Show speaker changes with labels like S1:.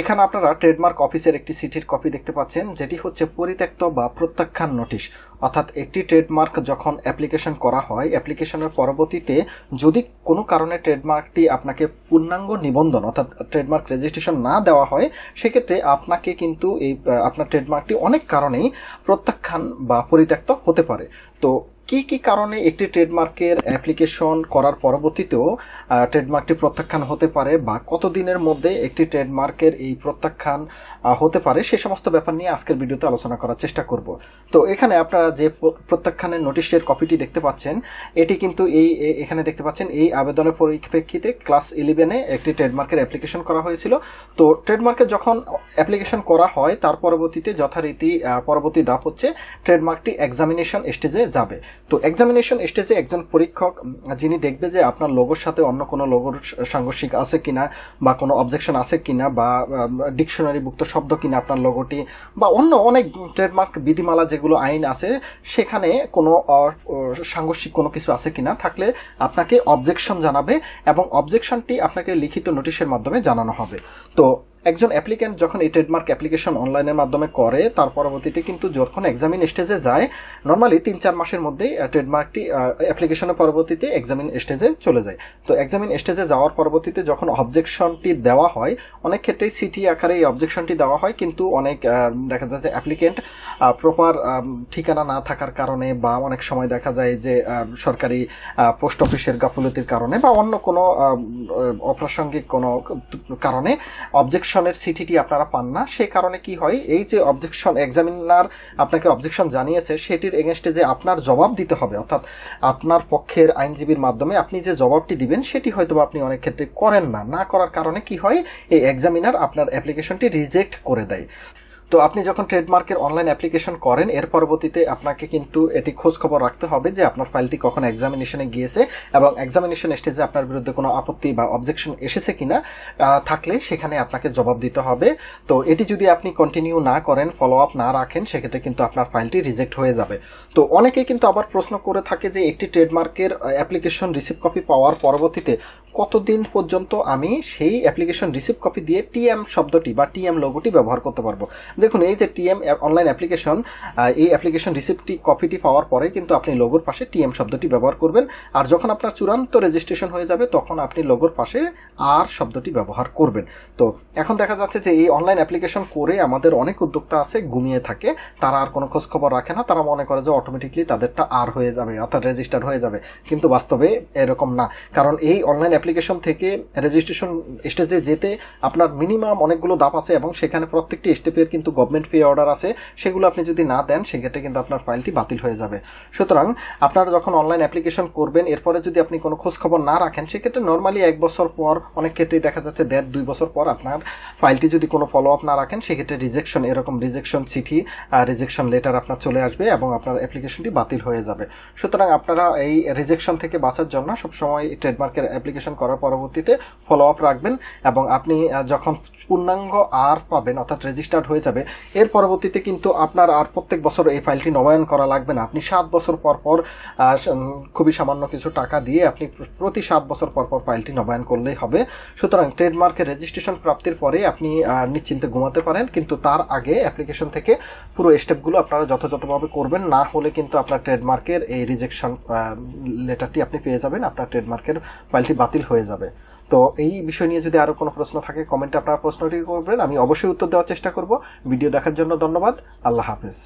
S1: এখানে আপনারা ট্রেডমার্ক অফিসের একটি চিঠির কপি দেখতে পাচ্ছেন, যেটি হচ্ছে পরিত্যক্ত বা প্রত্যাখ্যান নোটিশ। অর্থাৎ একটি ট্রেডমার্ক যখন অ্যাপ্লিকেশন করা হয় অ্যাপ্লিকেশনের পরবর্তীতে যদি কোনো কারণে ট্রেডমার্কটি আপনাকে পূর্ণাঙ্গ নিবন্ধন, অর্থাৎ ট্রেডমার্ক রেজিস্ট্রেশন না দেওয়া হয়, সেক্ষেত্রে আপনাকে কিন্তু এই, আপনার ট্রেডমার্কটি অনেক কারণেই প্রত্যাখ্যান বা পরিত্যক্ত হতে পারে। তো কি কি কারণে একটি ট্রেডমার্কের অ্যাপ্লিকেশন করার পরবর্তীতেও ট্রেডমার্কটি প্রত্যাখ্যান হতে পারে বা কতদিনের মধ্যে একটি ট্রেডমার্কের এই প্রত্যাখ্যান হতে পারে, সে সমস্ত ব্যাপার নিয়ে আজকের ভিডিওতে আলোচনা করার চেষ্টা করব। তো এখানে আপনারা যে প্রত্যাখ্যানের নোটিশের কপিটি দেখতে পাচ্ছেন, এটি কিন্তু এই এখানে দেখতে পাচ্ছেন, এই আবেদনের পরিপ্রেক্ষিতে ক্লাস ইলেভেনে একটি ট্রেডমার্কের অ্যাপ্লিকেশন করা হয়েছিল। তো ট্রেডমার্কের যখন অ্যাপ্লিকেশন করা হয়, তার পরবর্তীতে যথারীতি পরবর্তী ধাপ হচ্ছে, ট্রেডমার্কটি এক্সামিনেশন স্টেজে যাবে। তো এক্সামিনেশন স্টেজে একজন পরীক্ষক, যিনি দেখবে যে আপনার লোগোর সাথে অন্য কোনো লোগোর সাংঘর্ষিক আছে কিনা, বা কোনো অবজেকশন আছে কিনা, বা ডিকশনারিভুক্ত শব্দ কিনা আপনার লোগোটি বা অন্য অনেক ট্রেডমার্ক বিধিমালা যেগুলো আইন আছে, সেখানে কোনো সাংঘর্ষিক কোনো কিছু আছে কিনা থাকলে আপনাকে অবজেকশন জানাবে এবং অবজেকশনটি আপনাকে লিখিত নোটিশের মাধ্যমে জানানো হবে। তো একজন অ্যাপ্লিক্যান্ট যখন এই ট্রেডমার্ক অ্যাপ্লিকেশন অনলাইনের মাধ্যমে করে, তার পরবর্তীতে কিন্তু যখন এক্সামিন স্টেজে যায় নর্মালি তিন চার মাসের মধ্যেই ট্রেডমার্কটি অ্যাপ্লিকেশনের পরবর্তীতে এক্সামিন স্টেজে চলে যায়। তো এক্সামিন স্টেজে যাওয়ার পরবর্তীতে যখন অবজেকশনটি দেওয়া হয়, অনেক ক্ষেত্রেই সিটি আকারে এই অবজেকশনটি দেওয়া হয়, কিন্তু অনেক দেখা যায় যে অ্যাপ্লিকেন্ট প্রপার ঠিকানা না থাকার কারণে বা অনেক সময় দেখা যায় যে সরকারি পোস্ট অফিসের গাফলতির কারণে বা অন্য কোনো অপ্রাসঙ্গিক কোনো কারণে অবজেকশনের চিঠিটি আপনারা পান না। সেই কারণে কি হয়, এই যে অবজেকশন এক্সামিনার আপনাকে অবজেকশন জানিয়েছে, সেটির এগেনস্টে যে আপনার জবাব দিতে হবে, অর্থাৎ আপনার পক্ষের আইনজীবীর মাধ্যমে আপনি যে জবাবটি দিবেন, সেটি হয়তো আপনি অনেক ক্ষেত্রে করেন না। না করার কারণে কি হয়, এই এক্সামিনার আপনার অ্যাপ্লিকেশনটি রিজেক্ট করে দেয়। তো আপনি যখন ট্রেডমার্কের অনলাইন অ্যাপ্লিকেশন করেন, এর পরবর্তীতে আপনাকে কিন্তু এটি খোঁজ খবর রাখতে হবে যে আপনার ফাইলটি কখন এক্সামিনেশনে গিয়েছে এবং এক্সামিনেশন স্টেজে আপনার বিরুদ্ধে কোনো আপত্তি বা অবজেকশন এসেছে কিনা থাকলে সেখানে আপনাকে জবাব দিতে হবে। তো এটি যদি আপনি কন্টিনিউ না করেন ফলো আপ না রাখেন, সেক্ষেত্রে কিন্তু আপনার ফাইলটি রিজেক্ট হয়ে যাবে। তো অনেকেই কিন্তু আবার প্রশ্ন করে থাকে যে একটি ট্রেডমার্কের অ্যাপ্লিকেশন রিসিভ কপি পাওয়ার পরবর্তীতে কতদিন পর্যন্ত আমি সেই অ্যাপ্লিকেশন রিসিভ কপি দিয়ে টিএম শব্দটি বা টিএম লোগোটি ব্যবহার করতে পারব? দেখুন, এই যে টিএম অনলাইন অ্যাপ্লিকেশন এই অ্যাপ্লিকেশন রিসিপ্টটি কপিটি পাওয়ার পরে কিন্তু আপনি লোগোর পাশে টিএম শব্দটি ব্যবহার করবেন। আর যখন আপনার চূড়ান্ত রেজিস্ট্রেশন হয়ে যাবে, তখন আপনি লোগোর পাশে আর শব্দটি ব্যবহার করবেন। তো, এখন দেখা যাচ্ছে যে এই অনলাইন অ্যাপ্লিকেশন করে আমাদের অনেক উদ্যোক্তা আছে, ঘুমিয়ে থাকে, তারা আর কোনো খোঁজ খবর রাখে না। তারা মনে করে যে অটোমেটিকলি তাদেরটা আর হয়ে যাবে, অর্থাৎ রেজিস্টার হয়ে যাবে। কিন্তু বাস্তবে এরকম না। কারণ এই অনলাইন অ্যাপ্লিকেশন থেকে রেজিস্ট্রেশন স্টেজে যেতে আপনার মিনিমাম অনেকগুলো ধাপ আছে এবং সেখানে প্রত্যেকটি স্টেপের কিন্তু গভর্নমেন্ট পে অর্ডার আছে। সেগুলো আপনি যদি না দেন, সেক্ষেত্রে কিন্তু আপনার ফাইলটি বাতিল হয়ে যাবে। সুতরাং আপনারা যখন অনলাইন অ্যাপ্লিকেশন করবেন, এরপরে যদি আপনি কোনো খোঁজ খবর না রাখেন, সেক্ষেত্রে নর্মালি এক বছর পর, অনেক ক্ষেত্রেই দেখা যাচ্ছে দেড়, দুই বছর পর আপনার ফাইলটি যদি কোনো ফলো আপ না রাখেন, সেক্ষেত্রে রিজেকশন এরকম রিজেকশন চিঠি রিজেকশন লেটার আপনার চলে আসবে এবং আপনার অ্যাপ্লিকেশনটি বাতিল হয়ে যাবে। সুতরাং আপনারা এই রিজেকশন থেকে বাঁচার জন্য সবসময় ট্রেডমার্কের অ্যাপ্লিকেশন করার পরবর্তীতে ফলো আপ রাখবেন এবং আপনি যখন পূর্ণাঙ্গ আর পাবেন, অর্থাৎ রেজিস্টার্ড হয়ে যাবে, এর পরবর্তীতে কিন্তু আপনার আর প্রত্যেক বছর এই ফাইলটি নবায়ন করা লাগবে না। আপনি সাত বছর পর পর খুবই সামান্য কিছু টাকা দিয়ে আপনি প্রতি সাত বছর পর পর ফাইলটি নবায়ন করলেই হবে। সুতরাং ট্রেডমার্কের রেজিস্ট্রেশন প্রাপ্তির পরে আপনি নিশ্চিন্তে ঘুমাতে পারেন, কিন্তু তার আগে অ্যাপ্লিকেশন থেকে পুরো স্টেপগুলো আপনারা যথাযথভাবে করবেন। না হলে কিন্তু আপনার ট্রেডমার্কের এই রিজেকশন লেটারটি আপনি পেয়ে যাবেন। আপনার ট্রেডমার্কের ফাইলটি বাতিল হয়ে যাবে। তো এই বিষয় নিয়ে যদি আরও কোনো প্রশ্ন থাকে কমেন্টে আপনারা প্রশ্নটি করবেন। আমি অবশ্যই উত্তর দেওয়ার চেষ্টা করব। ভিডিও দেখার জন্য ধন্যবাদ। আল্লাহ হাফেজ।